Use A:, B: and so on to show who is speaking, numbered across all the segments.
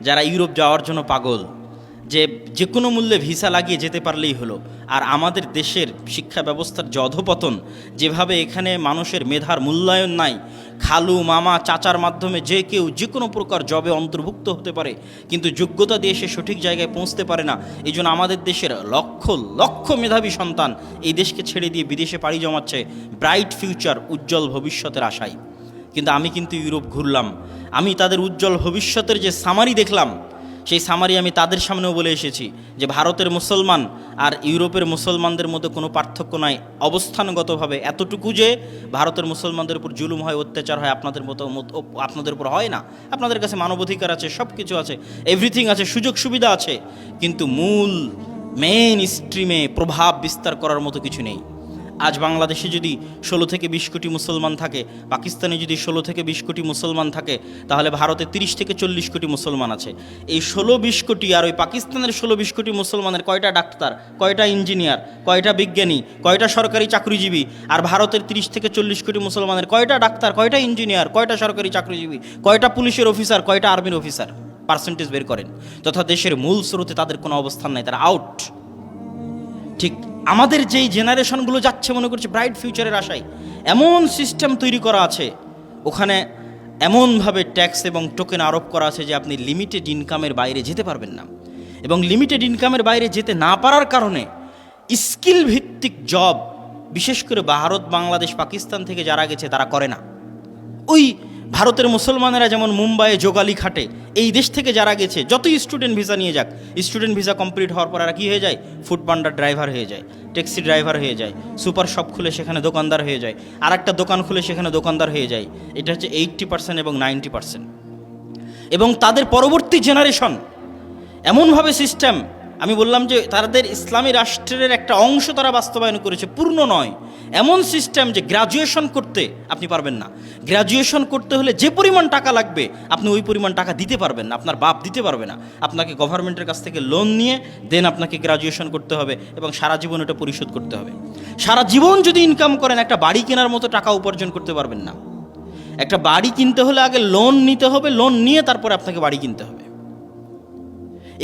A: যারা ইউরোপ যাওয়ার জন্য পাগল, যে যে কোনো মূল্যে ভিসা লাগিয়ে যেতে পারলেই হলো। আর আমাদের দেশের শিক্ষা ব্যবস্থার যে অধপতন, যেভাবে এখানে মানুষের মেধার মূল্যায়ন নাই, খালু, মামা, চাচার মাধ্যমে যে কেউ যে কোনো প্রকার জবে অন্তর্ভুক্ত হতে পারে, কিন্তু যোগ্যতা দিয়ে সে সঠিক জায়গায় পৌঁছতে পারে না এই জন্য আমাদের দেশের লক্ষ লক্ষ মেধাবী সন্তান এই দেশকে ছেড়ে দিয়ে বিদেশে পাড়ি জমাচ্ছে ব্রাইট ফিউচার উজ্জ্বল ভবিষ্যতের আশায়। কিন্তু আমি কিন্তু ইউরোপ ঘুরলাম। আমি তাদের উজ্জ্বল ভবিষ্যতের যে সামারি দেখলাম, সেই সামারি আমি তাদের সামনেও বলে এসেছি যে ভারতের মুসলমান আর ইউরোপের মুসলমানদের মধ্যে কোনো পার্থক্য নাই। অবস্থানগতভাবে এতটুকু যে ভারতের মুসলমানদের উপর জুলুম হয়, অত্যাচার হয়, আপনাদের মতো আপনাদের উপর হয় না। আপনাদের কাছে মানবাধিকার আছে সব কিছু আছে এভরিথিং আছে, সুযোগ সুবিধা আছে। কিন্তু মূল মেইন স্ট্রিমে প্রভাব বিস্তার করার মতো কিছু নেই। আজ বাংলাদেশে যদি ষোলো থেকে বিশ কোটি মুসলমান থাকে, পাকিস্তানে যদি ষোলো থেকে বিশ কোটি মুসলমান থাকে, তাহলে ভারতে তিরিশ থেকে চল্লিশ কোটি মুসলমান আছে। এই ষোলো বিশ কোটি আর ওই পাকিস্তানের ষোলো বিশ কোটি মুসলমানের কয়টা ডাক্তার, কয়টা ইঞ্জিনিয়ার, কয়টা বিজ্ঞানী, কয়টা সরকারি চাকরিজীবী, আর ভারতের তিরিশ থেকে চল্লিশ কোটি মুসলমানের কয়টা ডাক্তার, কয়টা ইঞ্জিনিয়ার, কয়টা সরকারি চাকরিজীবী, কয়টা পুলিশের অফিসার, কয়টা আর্মির অফিসার? পার্সেন্টেজ বের করেন। তথা দেশের মূল স্রোতে তাদের কোনো অবস্থান নাই, তারা আউট ঠিক আমাদের যেই জেনারেশনগুলো যাচ্ছে, মনে করছে ব্রাইট ফিউচারের আশায়, এমন সিস্টেম তৈরি করা আছে, ওখানে এমনভাবে ট্যাক্স এবং টোকেন আরোপ করা আছে যে আপনি লিমিটেড ইনকামের বাইরে যেতে পারবেন না। এবং লিমিটেড ইনকামের বাইরে যেতে না পারার কারণে স্কিল ভিত্তিক জব, বিশেষ করে ভারত, বাংলাদেশ, পাকিস্তান থেকে যারা গেছে তারা করে না। ওই ভারতের মুসলমানেরা যেমন মুম্বাইয়ে যোগালি খাটে, এই দেশ থেকে যারা গেছে, যতই স্টুডেন্ট ভিসা নিয়ে যাক স্টুডেন্ট ভিসা কমপ্লিট হওয়ার পর আর কী হয়ে যায়? ফুড পান্ডার ড্রাইভার হয়ে যায় ট্যাক্সি ড্রাইভার হয়ে যায় সুপার শপ খুলে সেখানে দোকানদার হয়ে যায় আর একটা দোকান খুলে সেখানে দোকানদার হয়ে যায়, এটা হচ্ছে এইট্টি পার্সেন্ট এবং নাইনটি পার্সেন্ট এবং তাদের পরবর্তী জেনারেশন এমনভাবে সিস্টেম আমি বললাম যে তাদের ইসলামী রাষ্ট্রের একটা অংশ তারা বাস্তবায়ন করেছে, পূর্ণ নয়। এমন সিস্টেম যে গ্রাজুয়েশন করতে আপনি পারবেন না। গ্রাজুয়েশন করতে হলে যে পরিমাণ টাকা লাগবে, আপনি ওই পরিমাণ টাকা দিতে পারবেন না, আপনার বাপ দিতে পারবে না। আপনাকে গভর্নমেন্টের কাছ থেকে লোন নিয়ে দেন আপনাকে গ্রাজুয়েশন করতে হবে এবং সারা জীবন এটা পরিশোধ করতে হবে। সারা জীবন যদি ইনকাম করেন, একটা বাড়ি কেনার মতো টাকা উপার্জন করতে পারবেন না। একটা বাড়ি কিনতে হলে আগে লোন নিতে হবে লোন নিয়ে তারপরে আপনাকে বাড়ি কিনতে হবে।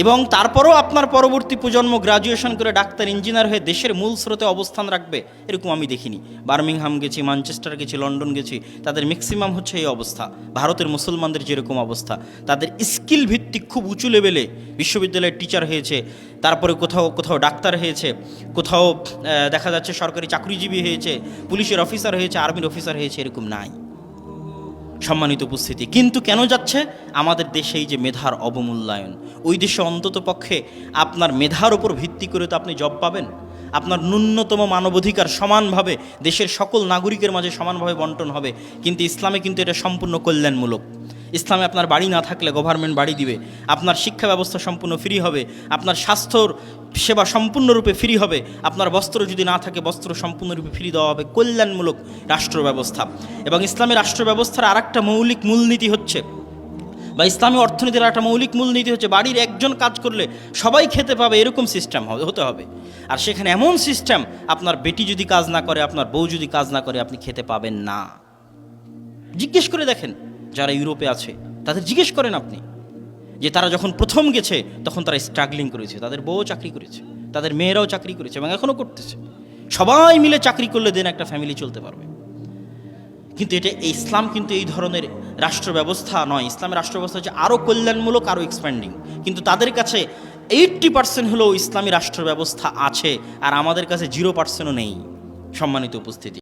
A: এবং তারপরও আপনার পরবর্তী প্রজন্ম গ্রাজুয়েশন করে ডাক্তার ইঞ্জিনিয়ার হয়ে দেশের মূল স্রোতে অবস্থান রাখবে, এরকম আমি দেখিনি। বার্মিংহাম গেছি, ম্যানচেস্টার গেছি, লন্ডন গেছি, তাদের ম্যাক্সিমাম হচ্ছে এই অবস্থা। ভারতের মুসলমানদের যেরকম অবস্থা, তাদের স্কিল ভিত্তিক খুব উঁচু লেভেলে বিশ্ববিদ্যালয়ের টিচার হয়েছে, তারপরে কোথাও কোথাও ডাক্তার হয়েছে, কোথাও দেখা যাচ্ছে সরকারি চাকরিজীবী হয়েছে, পুলিশের অফিসার হয়েছে আর্মির অফিসার হয়েছে, এরকম নাই। সম্মানিত উপস্থিতি। কিন্তু কেন যাচ্ছে? আমাদের দেশে এই যে মেধার অবমূল্যায়ন, ওই দেশে অন্তত পক্ষে আপনার মেধার উপর ভিত্তি করে তো আপনি জব পাবেন। আপনার ন্যূনতম মানবাধিকার সমানভাবে দেশের সকল নাগরিকের মাঝে সমানভাবে বন্টন হবে। কিন্তু ইসলামে কিন্তু এটা সম্পূর্ণ কল্যাণমূলক। ইসলামে আপনার বাড়ি না থাকলে গভর্নমেন্ট বাড়ি দিবে। আপনার শিক্ষা ব্যবস্থা সম্পূর্ণ ফ্রি হবে। আপনার স্বাস্থ্যর সেবা সম্পূর্ণরূপে ফ্রি হবে। আপনার বস্ত্র যদি না থাকে, বস্ত্র সম্পূর্ণরূপে ফ্রি দেওয়া হবে। কল্যাণমূলক রাষ্ট্র ব্যবস্থা। এবং ইসলামী রাষ্ট্র ব্যবস্থার আরেকটা মৌলিক মূলনীতি হচ্ছে, বা ইসলামী অর্থনীতির একটা মৌলিক মূলনীতি হচ্ছে, বাড়ির একজন কাজ করলে সবাই খেতে পাবে, এরকম সিস্টেম হতে হবে। আর সেখানে এমন সিস্টেম আপনার বেটি যদি কাজ না করে, আপনার বউ যদি কাজ না করে, আপনি খেতে পাবেন না। জিজ্ঞেস করে দেখেন যারা ইউরোপে আছে, তাদের জিজ্ঞেস করেন আপনি যে তারা যখন প্রথম গেছে, তখন তারা স্ট্রাগলিং করেছে, তাদের বউ চাকরি করেছে, তাদের মেয়েরাও চাকরি করেছে এবং এখনও করতেছে। সবাই মিলে চাকরি করলে দেন একটা ফ্যামিলি চলতে পারবে। কিন্তু এটা ইসলাম কিন্তু এই ধরনের রাষ্ট্র ব্যবস্থা নয়। ইসলামের রাষ্ট্র ব্যবস্থা হচ্ছে আরও কল্যাণমূলক আরও এক্সপ্যান্ডিং কিন্তু তাদের কাছে এইট্টি পার্সেন্ট হলেও ইসলামী রাষ্ট্র ব্যবস্থা আছে, আর আমাদের কাছে জিরো পার্সেন্টও নেই। সম্মানিত উপস্থিতি।